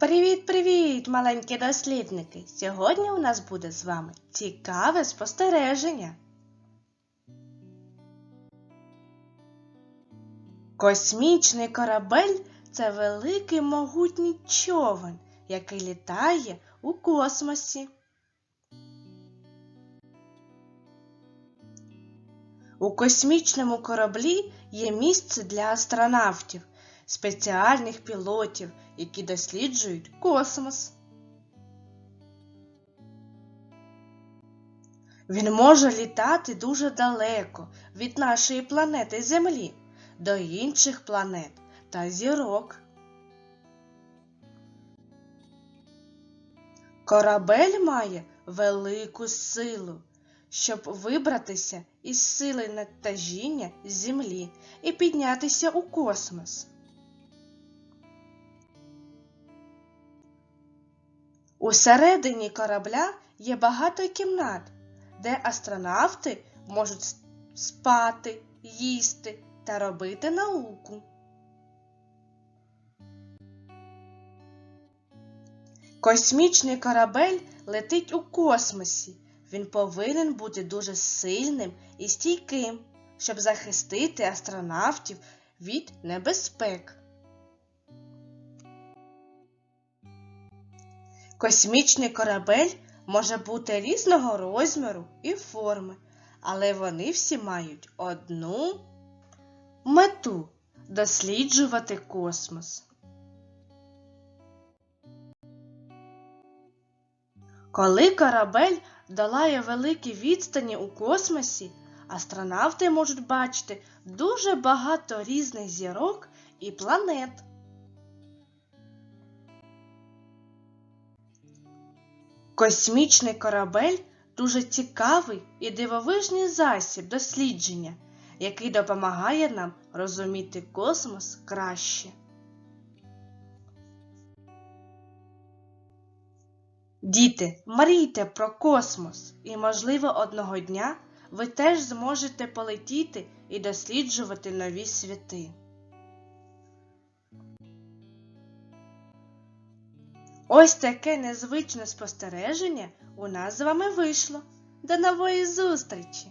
Привіт-привіт, маленькі дослідники! Сьогодні у нас буде з вами цікаве спостереження. Космічний корабель це великий могутній човен, який літає у космосі. У космічному кораблі є місце для астронавтів, спеціальних пілотів, які досліджують космос. Він може літати дуже далеко від нашої планети Землі до інших планет та зірок. Корабель має велику силу, щоб вибратися із сили натяжіння з Землі і піднятися у космос. Усередині корабля є багато кімнат, де астронавти можуть спати, їсти та робити науку. Космічний корабель летить у космосі. Він повинен бути дуже сильним і стійким, щоб захистити астронавтів від небезпек. Космічний корабель може бути різного розміру і форми, але вони всі мають одну мету досліджувати космос. Коли корабель долає великі відстані у космосі, астронавти можуть бачити дуже багато різних зірок і планет. Космічний корабель дуже цікавий і дивовижний засіб дослідження, який допомагає нам розуміти космос краще. Діти, мрійте про космос, і, можливо, одного дня ви теж зможете полетіти і досліджувати нові світи. Ось таке незвичне спостереження у нас з вами вийшло. До нової зустрічі!